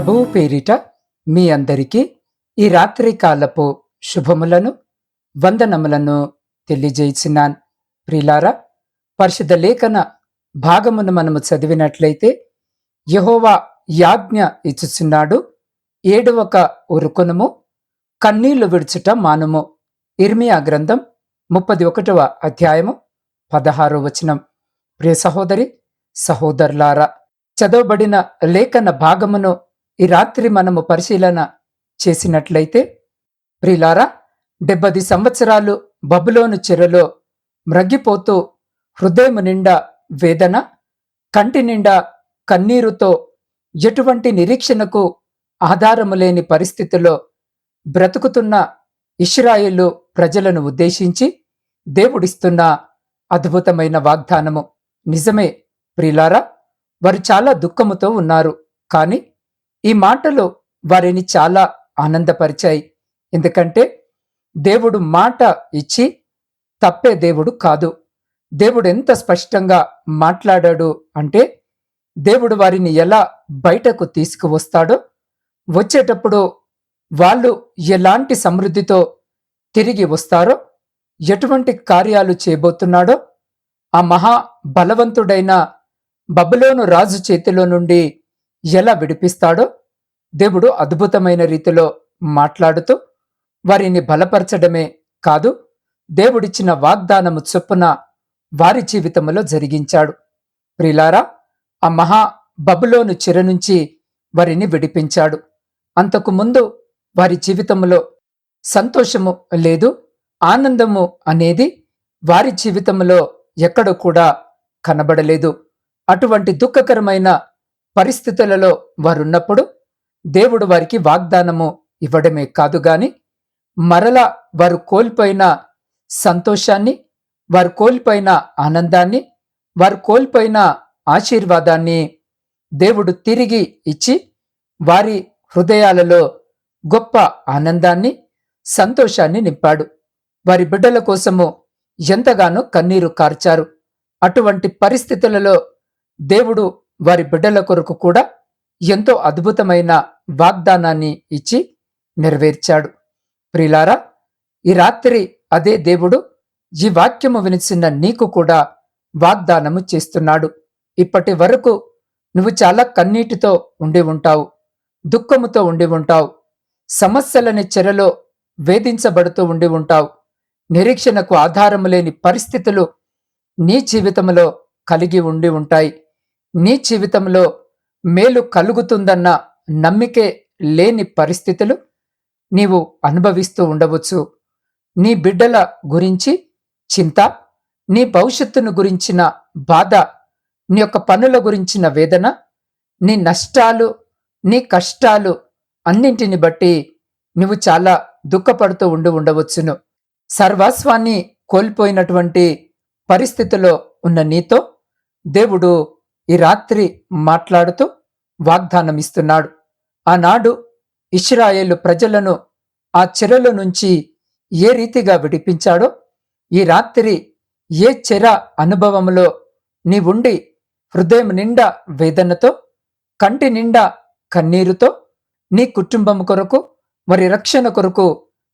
ప్రభువు పేరిట మీ అందరికీ ఈ రాత్రి కాలపు శుభములను వందనములను తెలియజేసినాన్. ప్రిలారా పరిశుద్ధ లేఖన భాగమును మనము చదివినట్లయితే యహోవా యాజ్ఞ ఇచ్చుచున్నాడు. ఏడవక ఉరుకునము కన్నీళ్ళు విడుచుట మానుము. ఇర్మియా గ్రంథం ముప్పది ఒకటవ అధ్యాయము పదహారో వచనం. ప్రియ సహోదరి సహోదరులారా చదవబడిన లేఖన భాగమును ఈ రాత్రి మనము పరిశీలన చేసినట్లయితే ప్రిలారా డెబ్బది సంవత్సరాలు బబులోను చెరలో మ్రగ్గిపోతూ హృదయం నిండా వేదన కంటి నిండా కన్నీరుతో ఎటువంటి నిరీక్షణకు ఆధారము లేని పరిస్థితిలో బ్రతుకుతున్న ఇస్రాయేలు ప్రజలను ఉద్దేశించి దేవుడిస్తున్న అద్భుతమైన వాగ్దానము. నిజమే ప్రిలారా వారు చాలా దుఃఖముతో ఉన్నారు. కానీ ఈ మాటలు వారిని చాలా ఆనందపరిచాయి. ఎందుకంటే దేవుడు మాట ఇచ్చి తప్పే దేవుడు కాదు. దేవుడు ఎంత స్పష్టంగా మాట్లాడాడు అంటే దేవుడు వారిని ఎలా బయటకు తీసుకువస్తాడో వచ్చేటప్పుడు వాళ్ళు ఎలాంటి సమృద్ధితో తిరిగి వస్తారో ఎటువంటి కార్యాలు చేయబోతున్నాడో ఆ మహా బలవంతుడైన బబులోను రాజు చేతిలో నుండి ఎలా విడిపిస్తాడో దేవుడు అద్భుతమైన రీతిలో మాట్లాడుతూ వారిని బలపరచడమే కాదు దేవుడిచ్చిన వాగ్దానము చొప్పున వారి జీవితంలో జరిగించాడు. ప్రిలారా ఆ మహా బబులోను చెర నుంచి వారిని విడిపించాడు. అంతకు ముందు వారి జీవితంలో సంతోషము లేదు ఆనందము అనేది వారి జీవితంలో ఎక్కడ కూడా కనబడలేదు. అటువంటి దుఃఖకరమైన పరిస్థితులలో వారున్నప్పుడు దేవుడు వారికి వాగ్దానము ఇవ్వడమే కాదు గాని మరలా వారు కోల్పోయిన సంతోషాన్ని వారు కోల్పోయిన ఆనందాన్ని వారు కోల్పోయిన ఆశీర్వాదాన్ని దేవుడు తిరిగి ఇచ్చి వారి హృదయాలలో గొప్ప ఆనందాన్ని సంతోషాన్ని నింపాడు. వారి బిడ్డల కోసము ఎంతగానో కన్నీరు కార్చారు. అటువంటి పరిస్థితులలో దేవుడు వారి బిడ్డల కొరకు కూడా ఎంతో అద్భుతమైన వాగ్దానాన్ని ఇచ్చి నెరవేర్చాడు. ప్రిలారా ఈ రాత్రి అదే దేవుడు ఈ వాక్యము వినిచిన నీకు కూడా వాగ్దానము చేస్తున్నాడు. ఇప్పటి వరకు నువ్వు చాలా కన్నీటితో ఉండి ఉంటావు దుఃఖముతో ఉండి ఉంటావు సమస్యలని చెరలో వేధించబడుతూ ఉండి ఉంటావు. నిరీక్షణకు ఆధారము లేని పరిస్థితులు నీ జీవితంలో కలిగి ఉండి ఉంటాయి. నీ జీవితంలో మేలు కలుగుతుందన్న నమ్మికే లేని పరిస్థితులు నీవు అనుభవిస్తూ ఉండవచ్చు. నీ బిడ్డల గురించి చింత నీ భవిష్యత్తును గురించిన బాధ నీ యొక్క పనుల గురించిన వేదన నీ నష్టాలు నీ కష్టాలు అన్నింటిని బట్టి నువ్వు చాలా దుఃఖపడుతూ ఉండి ఉండవచ్చును. సర్వస్వాన్ని కోల్పోయినటువంటి పరిస్థితిలో ఉన్న నీతో దేవుడు ఈ రాత్రి మాట్లాడుతూ వాగ్దానం ఇస్తున్నాడు ఆనాడు ఇస్రాయేలు ప్రజలను ఆ చెరల నుంచి ఏ రీతిగా విడిపించాడో ఈ రాత్రి ఏ చెర అనుభవంలో నీవుండి హృదయం నిండా వేదనతో కంటి నిండా కన్నీరుతో నీ కుటుంబం కొరకు మరి రక్షణ కొరకు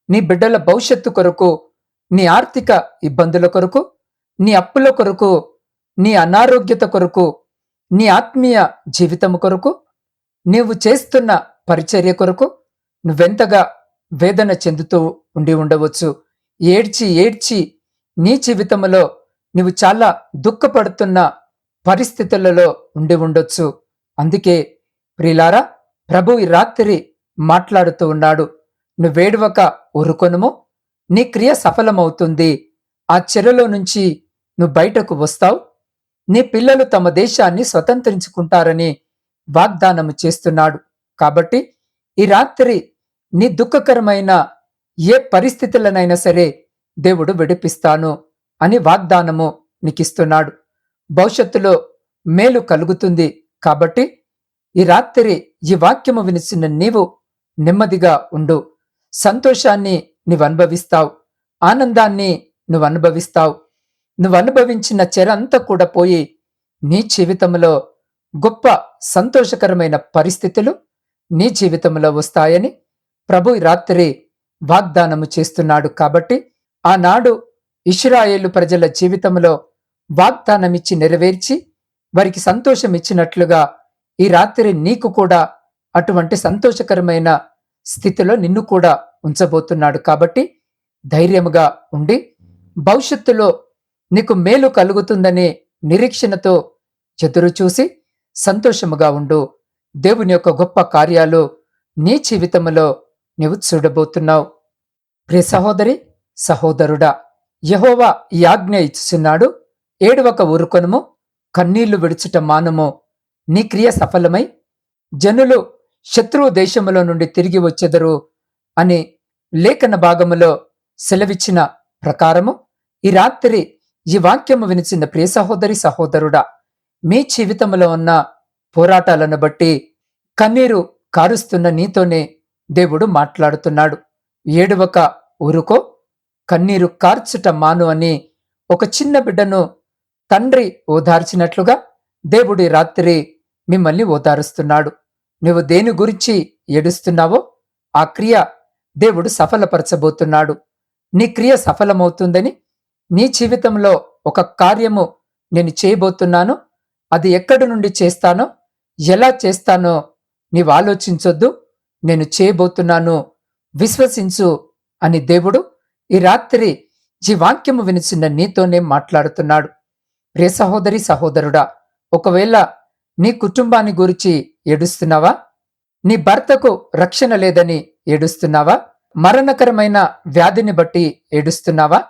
నీ బిడ్డల భవిష్యత్తు కొరకు నీ ఆర్థిక ఇబ్బందుల కొరకు నీ అప్పుల కొరకు నీ అనారోగ్యత కొరకు నీ ఆత్మీయ జీవితము కొరకు నీవు చేస్తున్న పరిచర్య కొరకు నువ్వెంతగా వేదన చెందుతూ ఉండి ఉండవచ్చు. ఏడ్చి ఏడ్చి నీ జీవితంలో నువ్వు చాలా దుఃఖపడుతున్న పరిస్థితులలో ఉండి ఉండొచ్చు. అందుకే ప్రిలారా ప్రభు ఈ రాత్రి మాట్లాడుతూ ఉన్నాడు. నువ్వేడువక ఊరుకొనుము నీ క్రియ సఫలమవుతుంది. ఆ చెరలో నుంచి నువ్వు బయటకు వస్తావు. నీ పిల్లలు తమ దేశాన్ని స్వతంత్రించుకుంటారని వాగ్దానము చేస్తున్నాడు. కాబట్టి ఈ రాత్రి నీ దుఃఖకరమైన ఏ పరిస్థితులనైనా సరే దేవుడు విడిపిస్తాను అని వాగ్దానము నీకిస్తున్నాడు. భవిష్యత్తులో మేలు కలుగుతుంది. కాబట్టి ఈ రాత్రి ఈ వాక్యము వినిచిన నీవు నెమ్మదిగా ఉండు. సంతోషాన్ని నువ్వు అనుభవిస్తావు ఆనందాన్ని నువ్వు అనుభవిస్తావు నువ్వు అనుభవించిన చెరంతా కూడా పోయి నీ జీవితంలో గొప్ప సంతోషకరమైన పరిస్థితులు నీ జీవితంలో వస్తాయని ప్రభు ఈ రాత్రి వాగ్దానము చేస్తున్నాడు కాబట్టి ఆనాడు ఇష్రాయేలు ప్రజల జీవితంలో వాగ్దానమిచ్చి నెరవేర్చి వారికి సంతోషం ఇచ్చినట్లుగా ఈ రాత్రి నీకు కూడా అటువంటి సంతోషకరమైన స్థితిలో నిన్ను కూడా ఉంచబోతున్నాడు కాబట్టి ధైర్యముగా ఉండి భవిష్యత్తులో నీకు మేలు కలుగుతుందనే నిరీక్షణతో ఎదురుచూసి సంతోషముగా ఉండు. దేవుని యొక్క గొప్ప కార్యాలు నీ జీవితంలో నీవు చూడబోతున్నావు. ప్రియ సహోదరి సహోదరుడా యహోవా ఈ ఆజ్ఞ ఇచ్చుచున్నాడు. ఏడవక ఊరుకొనుము కన్నీళ్ళు విడుచుట మానము. నీ క్రియ సఫలమై జనులు శత్రువు దేశములో నుండి తిరిగి వచ్చెదరు అని లేఖన భాగములో సెలవిచ్చిన ప్రకారము ఈ రాత్రి ఈ వాక్యము వినిచిన ప్రియ సహోదరి సహోదరుడా మీ జీవితంలో ఉన్న పోరాటాలను బట్టి కన్నీరు కారుస్తున్న నీతోనే దేవుడు మాట్లాడుతున్నాడు. ఏడువక ఊరుకో కన్నీరు కార్చుట మాను అని ఒక చిన్న బిడ్డను తండ్రి ఓదార్చినట్లుగా దేవుడి రాత్రి మిమ్మల్ని ఓదారుస్తున్నాడు. నువ్వు దేని గురించి ఏడుస్తున్నావో ఆ క్రియ దేవుడు సఫలపరచబోతున్నాడు. నీ క్రియ సఫలమవుతుందని నీ జీవితంలో ఒక కార్యము నేను చేయబోతున్నాను అది ఎక్కడి నుండి చేస్తానో ఎలా చేస్తానో నీవు ఆలోచించొద్దు నేను చేయబోతున్నాను. విశ్వసించు అని దేవుడు ఈ రాత్రి ఈ వాక్యము వినిచిన నీతోనే మాట్లాడుతున్నాడు. ప్రియ సహోదరి సహోదరుడా ఒకవేళ నీ కుటుంబాన్ని గురించి ఏడుస్తున్నావా? నీ భర్తకు రక్షణ లేదని ఏడుస్తున్నావా? మరణకరమైన వ్యాధిని బట్టి ఏడుస్తున్నావా?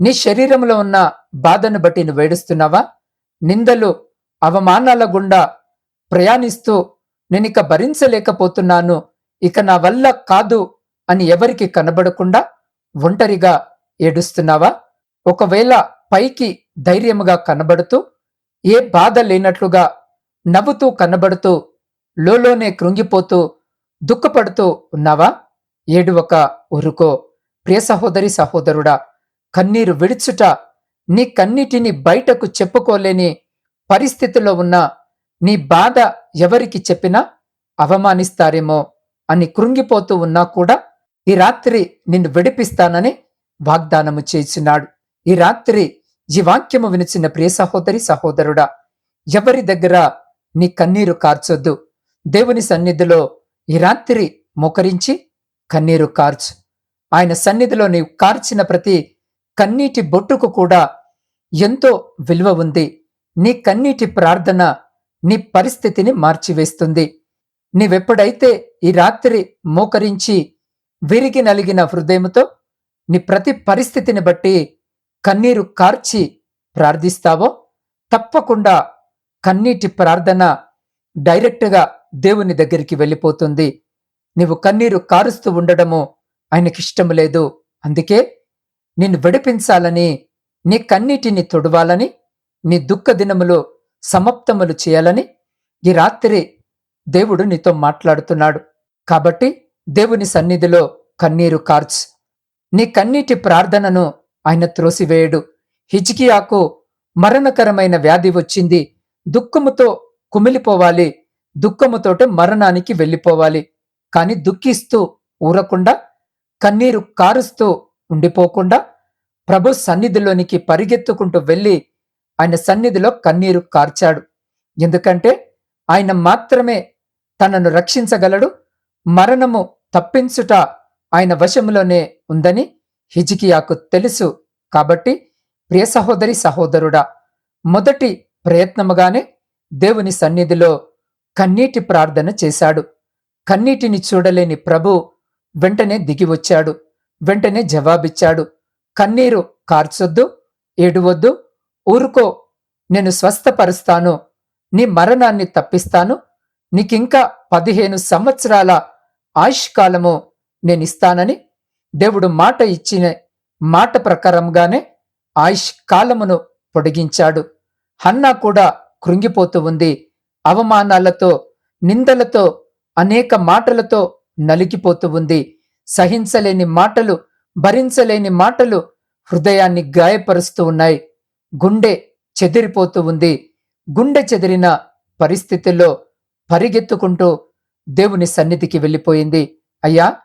నీ శరీరంలో ఉన్న బాధను బట్టి నువ్వు ఏడుస్తున్నావా? నిందలు అవమానాల గుండా ప్రయాణిస్తూ నేనిక భరించలేకపోతున్నాను ఇక నా వల్ల కాదు అని ఎవరికి కనబడకుండా ఒంటరిగా ఏడుస్తున్నావా? ఒకవేళ పైకి ధైర్యముగా కనబడుతూ ఏ బాధ లేనట్లుగా నవ్వుతూ కనబడుతూ లోలోనే కృంగిపోతూ దుఃఖపడుతూ ఉన్నావా? ఏడువక ఉరుకో ప్రియ సహోదరి సహోదరుడా కన్నీరు విడుచుట నీ కన్నిటిని బయటకు చెప్పుకోలేని పరిస్థితిలో ఉన్న నీ బాధ ఎవరికి చెప్పినా అవమానిస్తారేమో అని కృంగిపోతూ ఉన్నా కూడా ఈ రాత్రి నిన్ను విడిపిస్తానని వాగ్దానము చేసినాడు. ఈ రాత్రి ఈ వాక్యము వినిచిన ప్రియ సహోదరి సహోదరుడా ఎవరి దగ్గర నీ కన్నీరు కార్చొద్దు. దేవుని సన్నిధిలో ఈ రాత్రి మొకరించి కన్నీరు కార్చు. ఆయన సన్నిధిలో నీవు కార్చిన ప్రతి కన్నీటి బొట్టుకు కూడా ఎంతో విలువ ఉంది. నీ కన్నీటి ప్రార్థన నీ పరిస్థితిని మార్చివేస్తుంది. నీవెప్పుడైతే ఈ రాత్రి మోకరించి విరిగి నలిగిన హృదయముతో నీ ప్రతి పరిస్థితిని బట్టి కన్నీరు కార్చి ప్రార్థిస్తావో తప్పకుండా కన్నీటి ప్రార్థన డైరెక్ట్గా దేవుని దగ్గరికి వెళ్ళిపోతుంది. నీవు కన్నీరు కారుస్తూ ఉండడము ఆయనకిష్టం లేదు. అందుకే నిన్ను విడిపించాలని నీ కన్నీటిని తొడవాలని నీ దుఃఖ దినములో సమాప్తములు చేయాలని ఈ రాత్రి దేవుడు నీతో మాట్లాడుతున్నాడు. కాబట్టి దేవుని సన్నిధిలో కన్నీరు కార్చ్. నీ కన్నీటి ప్రార్థనను ఆయన త్రోసివేయడు. హిజ్కియాకు మరణకరమైన వ్యాధి వచ్చింది. దుఃఖముతో కుమిలిపోవాలి. దుఃఖముతోటే మరణానికి వెళ్ళిపోవాలి. కాని దుఃఖిస్తూ ఊరకుండా కన్నీరు కారుస్తూ ఉండిపోకుండా ప్రభు సన్నిధిలోనికి పరిగెత్తుకుంటూ వెళ్ళి ఆయన సన్నిధిలో కన్నీరు కార్చాడు. ఎందుకంటే ఆయన మాత్రమే తనను రక్షించగలడు మరణము తప్పించుట ఆయన వశములోనే ఉందని హిజికియాకు తెలుసు. కాబట్టి ప్రియ సహోదరి సహోదరుడా మొదటి ప్రయత్నముగానే దేవుని సన్నిధిలో కన్నీటి ప్రార్థన చేశాడు. కన్నీటిని చూడలేని ప్రభు వెంటనే దిగివచ్చాడు వెంటనే జవాబిచ్చాడు. కన్నీరు కార్చొద్దు ఏడువద్దు ఊరుకో నేను స్వస్థపరుస్తాను నీ మరణాన్ని తప్పిస్తాను నీకింకా పదిహేను సంవత్సరాల ఆయుష్కాలము నేనిస్తానని దేవుడు మాట ఇచ్చిన మాట ప్రకారంగానే ఆయుష్ కాలమును పొడిగించాడు. హన్నా కూడా కృంగిపోతూ ఉంది. అవమానాలతో నిందలతో అనేక మాటలతో నలిగిపోతూ ఉంది. సహించలేని మాటలు భరించలేని మాటలు హృదయాన్ని గాయపరుస్తూ ఉన్నాయి. గుండె చెదిరిపోతూ ఉంది. గుండె చెదిరిన పరిస్థితుల్లో పరిగెత్తుకుంటూ దేవుని సన్నిధికి వెళ్ళిపోయింది. అయ్యా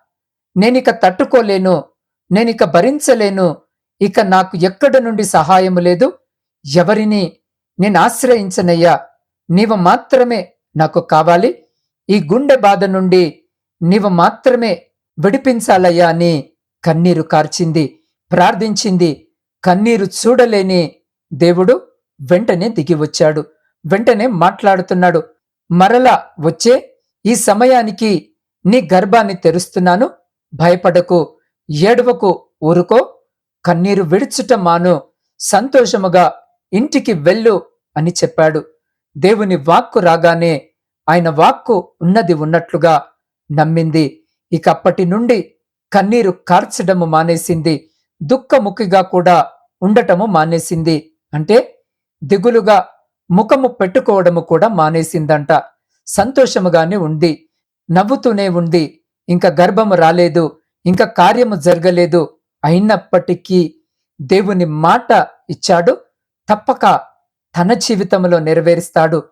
నేనిక తట్టుకోలేను నేనిక భరించలేను ఇక నాకు ఎక్కడ నుండి సహాయము లేదు? ఎవరిని నేను ఆశ్రయించనయ్యా? నీవు మాత్రమే నాకు కావాలి. ఈ గుండె బాధ నుండి నీవు మాత్రమే విడిపించాలయ్యా అని కన్నీరు కార్చింది ప్రార్థించింది కన్నీరు చూడలేని దేవుడు వెంటనే దిగి వచ్చాడు. వెంటనే మాట్లాడుతున్నాడు మరలా వచ్చే ఈ సమయానికి నీ గర్భాన్ని తెరుస్తున్నాను భయపడకు ఏడవకు ఊరుకో కన్నీరు విడుచుట మాను సంతోషముగా ఇంటికి వెళ్ళు అని చెప్పాడు. దేవుని వాక్కు రాగానే ఆయన వాక్కు ఉన్నది ఉన్నట్లుగా నమ్మింది. ఇక అప్పటి నుండి కన్నీరు కార్చడము మానేసింది దుఃఖముఖిగా కూడా ఉండటము మానేసింది. అంటే దిగులుగా ముఖము పెట్టుకోవడము కూడా మానేసిందంట. సంతోషముగానే ఉంది నవ్వుతూనే ఉంది. ఇంకా గర్భము రాలేదు ఇంకా కార్యము జరగలేదు. అయినప్పటికీ దేవుని మాట ఇచ్చాడు తప్పక తన జీవితంలో నెరవేరుస్తాడు.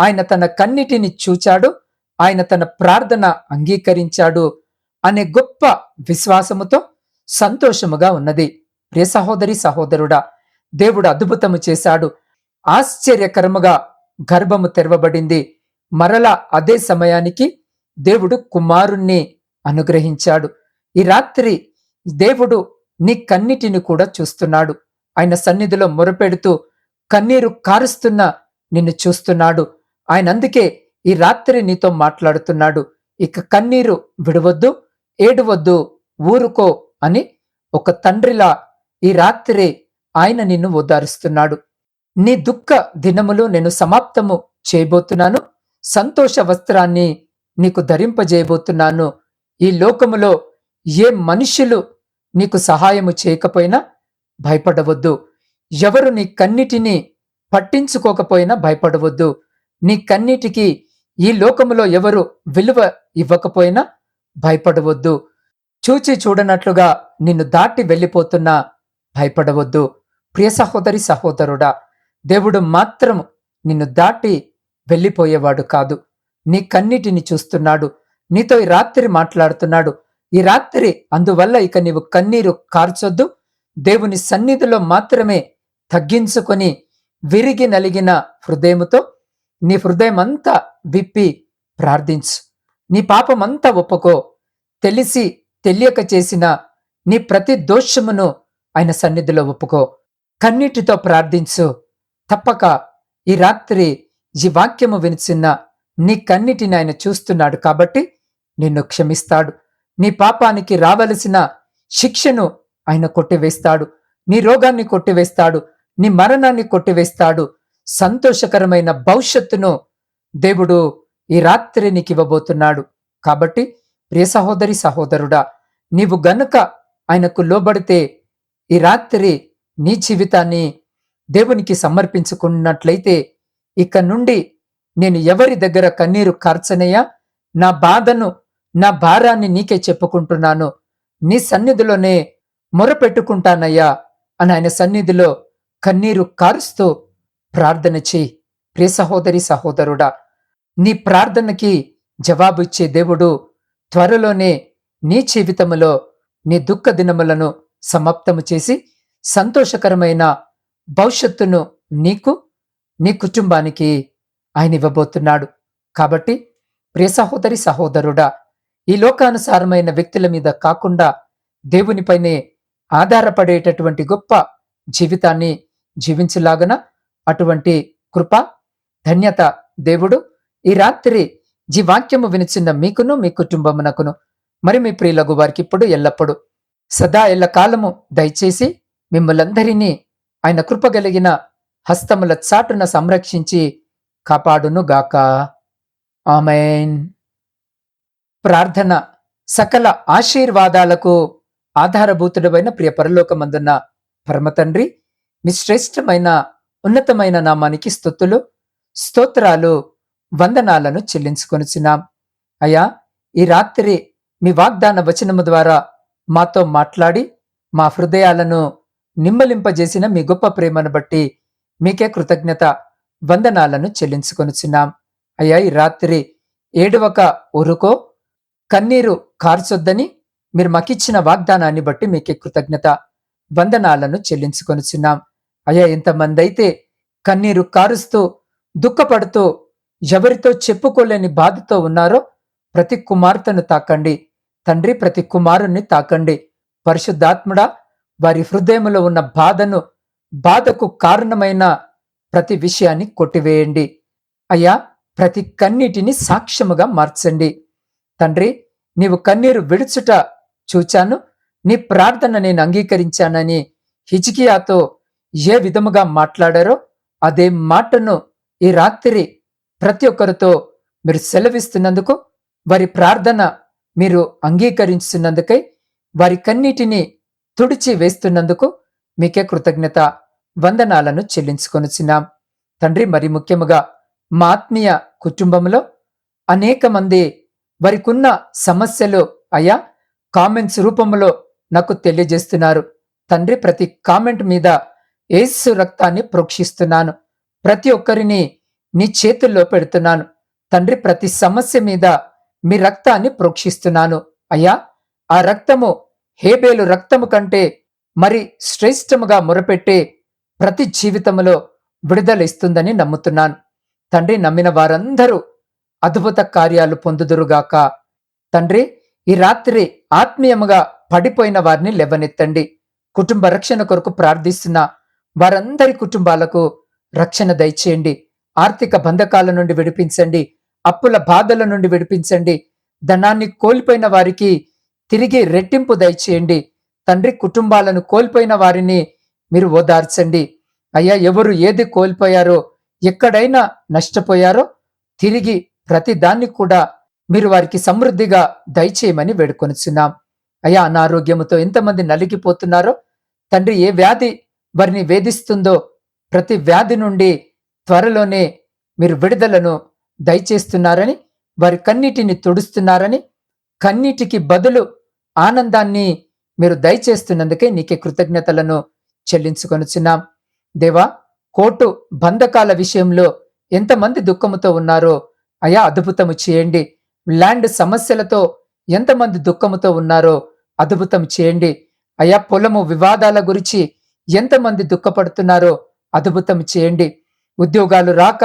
ఆయన తన కన్నిటిని చూచాడు ఆయన తన ప్రార్థన అంగీకరించాడు. అనే గొప్ప విశ్వాసముతో సంతోషముగా ఉన్నది. ప్రియ సహోదరి సహోదరుడా దేవుడు అద్భుతము చేశాడు. ఆశ్చర్యకరముగా గర్భము తెరవబడింది. మరలా అదే సమయానికి దేవుడు కుమారుణ్ణి అనుగ్రహించాడు. ఈ రాత్రి దేవుడు నీ కన్నిటిని కూడా చూస్తున్నాడు. ఆయన సన్నిధిలో మొరపెడుతూ కన్నీరు కారుస్తున్న నిన్ను చూస్తున్నాడు. ఆయన అందుకే ఈ రాత్రి నీతో మాట్లాడుతున్నాడు. ఇక కన్నీరు విడవద్దు. ఏడవద్దు ఊరుకో అని ఒక తండ్రిలా ఈ రాత్రి ఆయన నిన్ను ఓదారుస్తున్నాడు. నీ దుఃఖ దినములు నేను సమాప్తము చేయబోతున్నాను. సంతోష వస్త్రాన్ని నీకు ధరింపజేయబోతున్నాను. ఈ లోకములో ఏ మనుషులు నీకు సహాయము చేయకపోయినా భయపడవద్దు. ఎవరు నీ కన్నిటిని పట్టించుకోకపోయినా భయపడవద్దు. నీ కన్నిటికి ఈ లోకములో ఎవరు విలువ ఇవ్వకపోయినా భయపడవద్దు. చూచి చూడనట్లుగా నిన్ను దాటి వెళ్ళిపోతున్నా భయపడవద్దు. ప్రియ సహోదరి సహోదరుడా దేవుడు మాత్రం నిన్ను దాటి వెళ్ళిపోయేవాడు కాదు. నీ కన్నిటిని చూస్తున్నాడు. నీతో ఈ రాత్రి మాట్లాడుతున్నాడు. ఈ రాత్రి అందువల్ల ఇక నీవు కన్నీరు కార్చొద్దు. దేవుని సన్నిధిలో మాత్రమే తగ్గించుకొని విరిగి నలిగిన హృదయముతో నీ హృదయం అంతా విప్పి ప్రార్థించు. నీ పాపమంతా ఒప్పుకో. తెలిసి తెలియక చేసిన నీ ప్రతి దోషమును ఆయన సన్నిధిలో ఒప్పుకో. కన్నీటితో ప్రార్థించు. తప్పక ఈ రాత్రి ఈ వాక్యము వినిచిన్న నీ కన్నిటిని ఆయన చూస్తున్నాడు కాబట్టి నిన్ను క్షమిస్తాడు. నీ పాపానికి రావలసిన శిక్షను ఆయన కొట్టివేస్తాడు. నీ రోగాన్ని కొట్టివేస్తాడు. నీ మరణాన్ని కొట్టివేస్తాడు. సంతోషకరమైన భవిష్యత్తును దేవుడు ఈ రాత్రి నీకివ్వబోతున్నాడు. కాబట్టి ప్రియ సహోదరి సహోదరుడా నీవు గనుక ఆయనకు లోబడితే ఈ రాత్రి నీ జీవితాన్ని దేవునికి సమర్పించుకున్నట్లయితే ఇక నుండి నేను ఎవరి దగ్గర కన్నీరు కార్చనయ్యా? నా బాధను నా భారాన్ని నీకే చెప్పుకుంటున్నాను. నీ సన్నిధిలోనే మొరపెట్టుకుంటానయ్యా అని ఆయన సన్నిధిలో కన్నీరు కారుస్తూ ప్రార్థన చేయి. ప్రియ సహోదరి సహోదరుడా నీ ప్రార్థనకి జవాబు ఇచ్చే దేవుడు త్వరలోనే నీ జీవితములో నీ దుఃఖ దినములను సమాప్తము చేసి సంతోషకరమైన భవిష్యత్తును నీకు నీ కుటుంబానికి ఆయన ఇవ్వబోతున్నాడు. కాబట్టి ప్రియ సహోదరి సహోదరుడా ఈ లోకానుసారమైన వ్యక్తుల మీద కాకుండా దేవునిపైనే ఆధారపడేటటువంటి గొప్ప జీవితాన్ని జీవించలాగన అటువంటి కృప ధన్యత దేవుడు ఈ రాత్రి జీ వాక్యము వినిచిన్న మీకును మీ కుటుంబమునకును మరి మీ ప్రియులకు వారికి ఇప్పుడు ఎల్లప్పుడు సదా ఎల్ల కాలము దయచేసి మిమ్మలందరినీ ఆయన కృపగలిగిన హస్తముల చాటున సంరక్షించి కాపాడును గాక ఆమెన్. ప్రార్థన సకల ఆశీర్వాదాలకు ఆధారభూతుడమైన ప్రియ పరలోకమందున్న పరమతండ్రి మీ శ్రేష్టమైన ఉన్నతమైన నామానికి స్థుతులు స్తోత్రాలు వందనాలను చెల్లించుకొనిచున్నాం. అయ్యా ఈ రాత్రి మీ వాగ్దాన వచనము ద్వారా మాతో మాట్లాడి మా హృదయాలను నిమ్మలింపజేసిన మీ గొప్ప ప్రేమను బట్టి మీకే కృతజ్ఞత వందనాలను చెల్లించుకొనిచున్నాం. అయ్యా ఈ రాత్రి ఏడవక ఊరుకో కన్నీరు కార్చొద్దని మీరు మాకిచ్చిన వాగ్దానాన్ని బట్టి మీకే కృతజ్ఞత వందనాలను చెల్లించుకొనిచున్నాం. అయ్యా ఎంతమంది అయితే కన్నీరు కారుస్తూ దుఃఖపడుతూ ఎవరితో చెప్పుకోలేని బాధతో ఉన్నారో ప్రతి కుమార్తెను తాకండి. తండ్రి ప్రతి కుమారుణ్ణి తాకండి. పరిశుద్ధాత్ముడా వారి హృదయంలో ఉన్న బాధను బాధకు కారణమైన ప్రతి విషయాన్ని కొట్టివేయండి. అయ్యా ప్రతి కన్నీటిని సాక్ష్యముగా మార్చండి. తండ్రి నీవు కన్నీరు విడుచుట చూచాను. నీ ప్రార్థన నేను అంగీకరించానని హిజికియాతో ఏ విధముగా మాట్లాడారో అదే మాటను ఈ రాత్రి ప్రతి ఒక్కరితో మీరు సెలవిస్తున్నందుకు వారి ప్రార్థన మీరు అంగీకరించున్నందుకై వారి కన్నీటిని తుడిచి వేస్తున్నందుకు మీకే కృతజ్ఞత వందనాలను చెల్లించుకొనిచున్నాం. తండ్రి మరి ముఖ్యముగా మా ఆత్మీయ కుటుంబంలో అనేక మంది వారికున్న సమస్యలు అయ్యా కామెంట్స్ రూపంలో నాకు తెలియజేస్తున్నారు. తండ్రి ప్రతి కామెంట్ మీద ఏసు రక్తాన్ని ప్రోక్షిస్తున్నాను. ప్రతి ఒక్కరిని నీ చేతుల్లో పెడుతున్నాను. తండ్రి ప్రతి సమస్య మీద మీ రక్తాన్ని ప్రోక్షిస్తున్నాను. అయ్యా ఆ రక్తము హేబేలు రక్తము కంటే మరి శ్రేష్టముగా మొరపెట్టే ప్రతి జీవితంలో విడుదల ఇస్తుందని నమ్ముతున్నాను. తండ్రి నమ్మిన వారందరూ అద్భుత కార్యాలు పొందుదురుగాక. తండ్రి ఈ రాత్రి ఆత్మీయముగా పడిపోయిన వారిని లెవ్వనెత్తండి కుటుంబ రక్షణ కొరకు ప్రార్థిస్తున్న వారందరి కుటుంబాలకు రక్షణ దయచేయండి. ఆర్థిక బంధకాల నుండి విడిపించండి అప్పుల బాధల నుండి విడిపించండి ధనాన్ని కోల్పోయిన వారికి తిరిగి రెట్టింపు దయచేయండి తండ్రి కుటుంబాలను కోల్పోయిన వారిని మీరు ఓదార్చండి. అయ్యా ఎవరు ఏది కోల్పోయారో ఎక్కడైనా నష్టపోయారో తిరిగి ప్రతి దాన్ని కూడా మీరు వారికి సమృద్ధిగా దయచేయమని వేడుకొనిచున్నాం. అయ్యా అనారోగ్యముతో ఎంతమంది నలిగిపోతున్నారో తండ్రి ఏ వ్యాధి వారిని వేధిస్తుందో ప్రతి వ్యాధి నుండి త్వరలోనే మీరు విడుదలను దయచేస్తున్నారని వారి కన్నీటిని తుడుస్తున్నారని కన్నీటికి బదులు ఆనందాన్ని మీరు దయచేస్తున్నందుకే నీకే కృతజ్ఞతలను చెల్లించుకొనుచున్నాం. దేవా కోర్టు బంధకాల విషయంలో ఎంతమంది దుఃఖముతో ఉన్నారో అయా అద్భుతము చేయండి. ల్యాండ్ సమస్యలతో ఎంతమంది దుఃఖముతో ఉన్నారో అద్భుతం చేయండి. అయా పొలము వివాదాల గురించి ఎంతమంది దుఃఖపడుతున్నారో అద్భుతం చేయండి. ఉద్యోగాలు రాక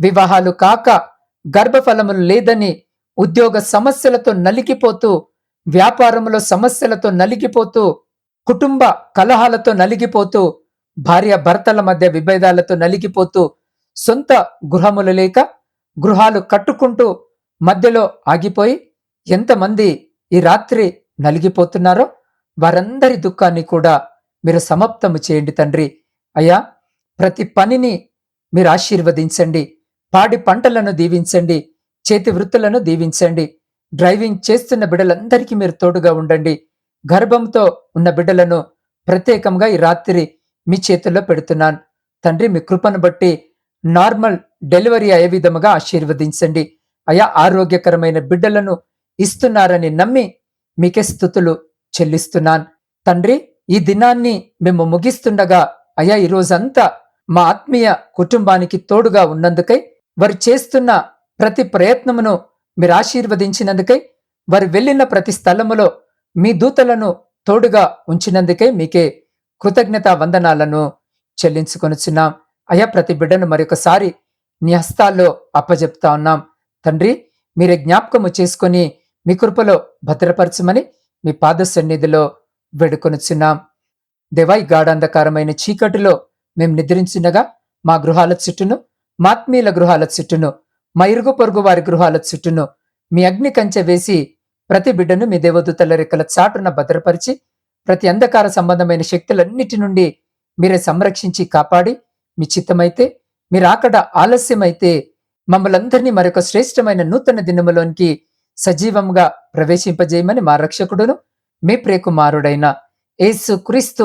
వివాహాలు కాక గర్భఫలములు లేదని ఉద్యోగ సమస్యలతో నలిగిపోతూ వ్యాపారంలో సమస్యలతో నలిగిపోతూ కుటుంబ కలహాలతో నలిగిపోతూ భార్య భర్తల మధ్య విభేదాలతో నలిగిపోతూ సొంత గృహములు లేక గృహాలు కట్టుకుంటూ మధ్యలో ఆగిపోయి ఎంతమంది ఈ రాత్రి నలిగిపోతున్నారో వారందరి దుఃఖాన్ని కూడా మీరు సమాప్తము చేయండి తండ్రి. అయ్యా ప్రతి పనిని మీరు ఆశీర్వదించండి. పాడి పంటలను దీవించండి. చేతి వృత్తులను దీవించండి. డ్రైవింగ్ చేస్తున్న బిడ్డలందరికీ మీరు తోడుగా ఉండండి. గర్భంతో ఉన్న బిడ్డలను ప్రత్యేకంగా ఈ రాత్రి మీ చేతుల్లో పెడుతున్నాను. తండ్రి మీ కృపను బట్టి నార్మల్ డెలివరీ అయ్యే విధముగా ఆశీర్వదించండి. అయా ఆరోగ్యకరమైన బిడ్డలను ఇస్తున్నారని నమ్మి మీకే స్థుతులు చెల్లిస్తున్నాను. తండ్రి ఈ దినాన్ని మేము ముగిస్తుండగా అయా ఈ రోజంతా మా ఆత్మీయ కుటుంబానికి తోడుగా ఉన్నందుకై వారు చేస్తున్న ప్రతి ప్రయత్నమును మీరు ఆశీర్వదించినందుకై వారు వెళ్ళిన ప్రతి స్థలములో మీ దూతలను తోడుగా ఉంచినందుకై మీకే కృతజ్ఞత వందనాలను చెల్లించుకొనుచున్నాం. అయా ప్రతి బిడ్డను మరొకసారి నీ హస్తాల్లో అప్పజెప్తా ఉన్నాం. తండ్రి మీరే జ్ఞాపకము చేసుకొని మీ కృపలో భద్రపరచమని మీ పాద సన్నిధిలో వేడుకొనుచున్నాం దేవాయి గాఢాంధకారమైన చీకటిలో మేము నిద్రించినగా మా గృహాల చుట్టూను మాత్మీయుల గృహాల చుట్టూను మా ఇరుగు పొరుగు వారి గృహాల చుట్టూను మీ అగ్ని కంచె వేసి ప్రతి బిడ్డను మీ దేవదూతల రెక్కల చాటున భద్రపరిచి ప్రతి అంధకార సంబంధమైన శక్తులన్నిటి నుండి మీరే సంరక్షించి కాపాడి మీ చిత్తమైతే మీరు ఆకడ ఆలస్యమైతే మమ్మలందరినీ మరొక శ్రేష్టమైన నూతన దినములోనికి సజీవంగా ప్రవేశింపజేయమని మా రక్షకుడును మీ ప్రియకుమారుడైన యేసు క్రీస్తు